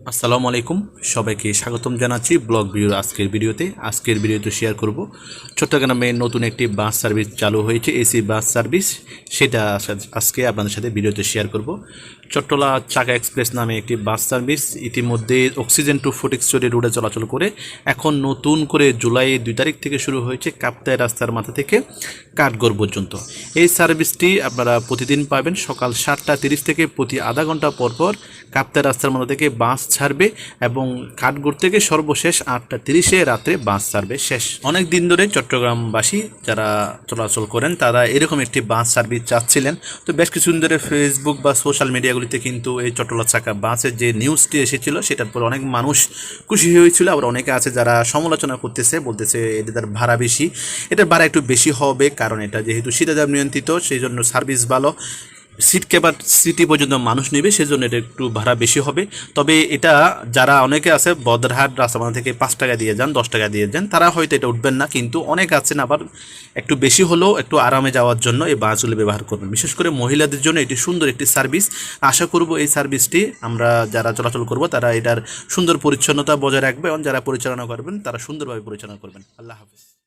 আসসালামু আলাইকুম। সবাইকে স্বাগতম জানাচ্ছি ব্লগ ভিডিওর আজকের ভিডিওতে। আজকের ভিডিওতে শেয়ার করব চট্টগ্রামে নতুন একটি বাস সার্ভিস চালু হয়েছে, এসি বাস সার্ভিস সেটা আজকে আপনাদের সাথে ভিডিওতে শেয়ার করব। চট্টলা চাকা এক্সপ্রেস নামে একটি বাস সার্ভিস ইতিমধ্যে অক্সিজেন টু ফটিকচুরি রোডে চলাচল করে এখন নতুন করে জুলাই দুই তারিখ থেকে শুরু হয়েছে কাপ্তায় রাস্তার মাথা থেকে কাঠগড় পর্যন্ত। এই সার্ভিসটি আপনারা প্রতিদিন পাবেন সকাল সাতটা তিরিশ থেকে প্রতি আধা ঘণ্টা পর পর কাপ্তাই রাস্তার মাথা থেকে বাস ছাড়বে এবং কাঠগড় থেকে সর্বশেষ আটটা তিরিশে রাত্রে বাস ছাড়বে। শেষ। অনেক দিন ধরে চট্টগ্রামবাসী যারা চলাচল করেন, তারা এরকম একটি বাস সার্ভিস চাচ্ছিলেন। তো বেশ কিছুদিন ধরে ফেসবুক বা সোশ্যাল মিডিয়াগুলিতে কিন্তু এই চট্টলা চাকা বাসের যে নিউজটি এসেছিল, সেটার পর অনেক মানুষ খুশি হয়েছিল। আবার অনেকে আছে যারা সমালোচনা করতেছে, বলতেছে এটা তার ভাড়া বেশি। এটার ভাড়া একটু বেশি হবে, কারণ এটা যেহেতু শীতাজাব নিয়ন্ত্রিত, সেই জন্য সার্ভিস ভালো। সিট ক্যাপাসিটি পর্যন্ত মানুষ নেবে, সেজন্য এটা একটু ভাড়া বেশি হবে। তবে এটা যারা অনেকে আছে, বদরহাট রাস্তাবান্ধা থেকে পাঁচ টাকা দিয়ে যান, দশ টাকা দিয়ে যান, তারা হয়তো এটা উঠবেন না, কিন্তু অনেক আছেন আবার একটু বেশি হলেও একটু আরামে যাওয়ার জন্য এই বাসগুলো ব্যবহার করবেন। বিশেষ করে মহিলাদের জন্য এটি সুন্দর একটি সার্ভিস আশা করব এই সার্ভিসটি আমরা যারা চলাচল করব, তারা এটার সুন্দর পরিচ্ছন্নতা বজায় রাখবে এবং যারা পরিচালনা করবেন, তারা সুন্দরভাবে পরিচালনা করবেন। আল্লাহ হাফিজ।